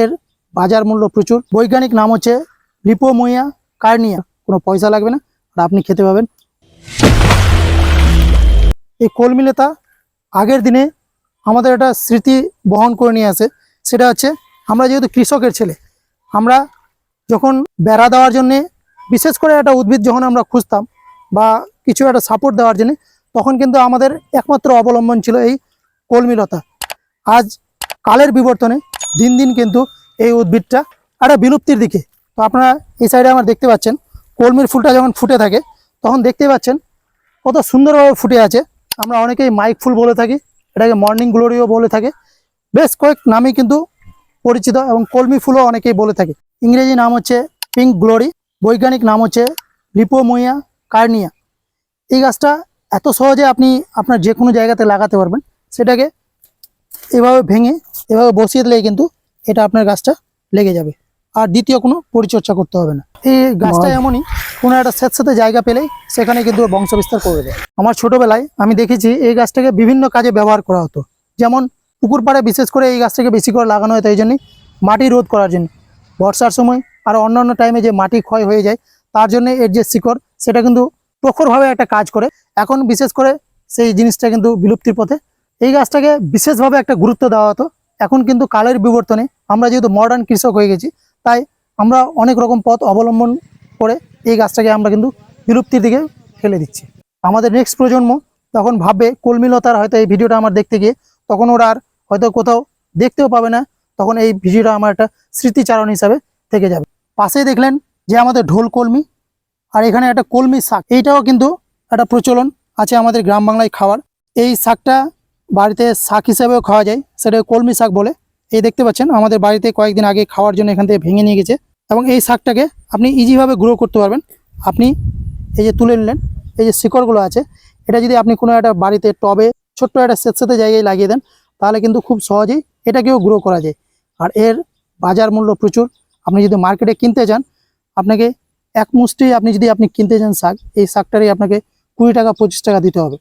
এর বাজার মূল্য প্রচুর। বৈজ্ঞানিক নাম হচ্ছে লিপোমোয়া কার্নিয়া। কোনো পয়সা লাগবে না, আর আপনি খেতে পাবেন। এই কলমি লতা আগের দিনে আমাদের একটা স্মৃতি বহন করে নিয়ে আসে। সেটা হচ্ছে, আমরা যেহেতু কৃষকের ছেলে, আমরা যখন বেড়া দেওয়ার জন্যে, বিশেষ করে একটা উদ্ভিদ যখন আমরা খুঁজতাম বা কিছু একটা সাপোর্ট দেওয়ার জন্য, তখন কিন্তু আমাদের একমাত্র অবলম্বন ছিল এই কলমিলতা। আজ কালের বিবর্তনে দিন দিন কিন্তু এই উদ্ভিদটা একটা বিলুপ্তির দিকে। তো আপনারা এই সাইডে আমার দেখতে পাচ্ছেন, কলমির ফুলটা যখন ফুটে থাকে, তখন দেখতে পাচ্ছেন কত সুন্দরভাবে ফুটে আছে। আমরা অনেকেই মাইক ফুল বলে থাকি, এটাকে মর্নিং গ্লোরিও বলে থাকে। বেশ কয়েক নামই কিন্তু পরিচিত এবং কলমি ফুলও অনেকেই বলে থাকে। ইংরেজি নাম হচ্ছে পিঙ্ক গ্লোরি বৈজ্ঞানিক নাম হচ্ছে লিপোমোয়া কার্নিয়া এই গাছটা এত সহজে আপনি আপনার যে কোনো জায়গাতে লাগাতে পারবেন, সেটাকে এভাবে ভেঙে এভাবে বসিয়ে দিলেই কিন্তু এটা আপনার গাছটা লেগে যাবে। আর দ্বিতীয় কোনো পরিচর্যা করতে হবে না। এই গাছটা এমনই কোনো একটা স্যাঁতস্যাঁতে জায়গা পেলেই সেখানে কিন্তু বংশ বিস্তার করে দেয়। আমার ছোটবেলায় আমি দেখেছি এই গাছটাকে বিভিন্ন কাজে ব্যবহার করা হতো। যেমন পুকুর পাড়ে বিশেষ করে এই গাছটাকে বেশি করে লাগানো হয় তাই জন্যই মাটি রোধ করার জন্য। বর্ষার সময় আর অন্যান্য টাইমে যে মাটি ক্ষয় হয়ে যায় তার জন্য এর যে শিকড় সেটা কিন্তু প্রখরভাবে একটা কাজ করে। এখন বিশেষ করে সেই জিনিসটা কিন্তু বিলুপ্তির পথে। এই গাছটাকে বিশেষভাবে একটা গুরুত্ব দেওয়া হতো। এখন কিন্তু কালের বিবর্তনে আমরা যেহেতু মডার্ন কৃষক হয়ে গেছি, তাই আমরা অনেক রকম পথ অবলম্বন করে এই গাছটাকে আমরা কিন্তু বিলুপ্তির দিকে ফেলে দিচ্ছি। আমাদের নেক্সট প্রজন্ম তখন ভাববে কলমিলতার হয়তো এই ভিডিওটা আমার দেখতে গিয়ে, তখন ওরা আর হয়তো কোথাও দেখতেও পাবে না, তখন এই ভিডিওটা আমার একটা স্মৃতিচারণ হিসাবে থেকে যাবে। পাশেই দেখলেন যে আমাদের ঢোল কলমি আর এখানে একটা কলমি শাক, এইটাও কিন্তু একটা প্রচলন আছে আমাদের গ্রাম বাংলায় খাওয়ার। এই শাকটা বাড়িতে শাক হিসাবেও খাওয়া যায় সেটা কলমি শাক বলে। এই দেখতে পাচ্ছেন, আমাদের বাড়িতে কয়েকদিন আগে খাওয়ার জন্য এখান থেকে ভেঙে নিয়ে গেছে এবং এই শাকটাকে আপনি ইজিভাবে গ্রো করতে পারবেন। আপনি এই যে তুলে নিলেন, এই যে শিকড়গুলো আছে, এটা যদি আপনি কোনো একটা বাড়িতে টবে, ছোট্ট একটা স্যাঁতস্যাঁতে জায়গায় লাগিয়ে দেন, তাহলে কিন্তু খুব সহজেই এটাকেও গ্রো করা যায়। আর এর বাজার মূল্য প্রচুর। আপনি যদি মার্কেটে কিনতে যান আপনাকে এক মুষ্টি আপনি যদি আপনি কিনতে চান শাক, এই শাকটারই আপনাকে কুড়ি টাকা, পঁচিশ টাকা দিতে হবে।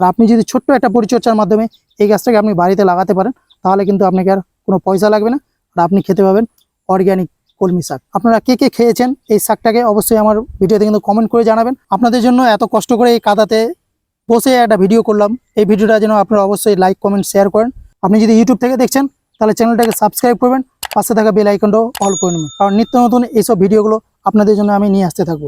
আর আপনি যদি ছোট্ট একটা পরিচর্যার মাধ্যমে এই গাছটাকে আপনি বাড়িতে লাগাতে পারেন, তাহলে কিন্তু আপনাকে আর কোনো পয়সা লাগবে না। আর আপনি খেতে পাবেন অর্গ্যানিক কলমি শাক। আপনারা কে কে খেয়েছেন এই শাকটাকে অবশ্যই আমার ভিডিওতে কিন্তু কমেন্ট করে জানাবেন। আপনাদের জন্য এত কষ্ট করে এই কাদাতে বসে একটা ভিডিও করলাম। এই ভিডিওটা যেন আপনারা অবশ্যই লাইক কমেন্ট শেয়ার করেন। আপনি যদি ইউটিউব থেকে দেখছেন, তাহলে চ্যানেলটাকে সাবস্ক্রাইব করবেন। পাশে থাকা বেল আইকনটাও অল করে নেবেন। কারণ নিত্য নতুন এইসব ভিডিওগুলো আপনাদের জন্য আমি নিয়ে আসতে থাকব।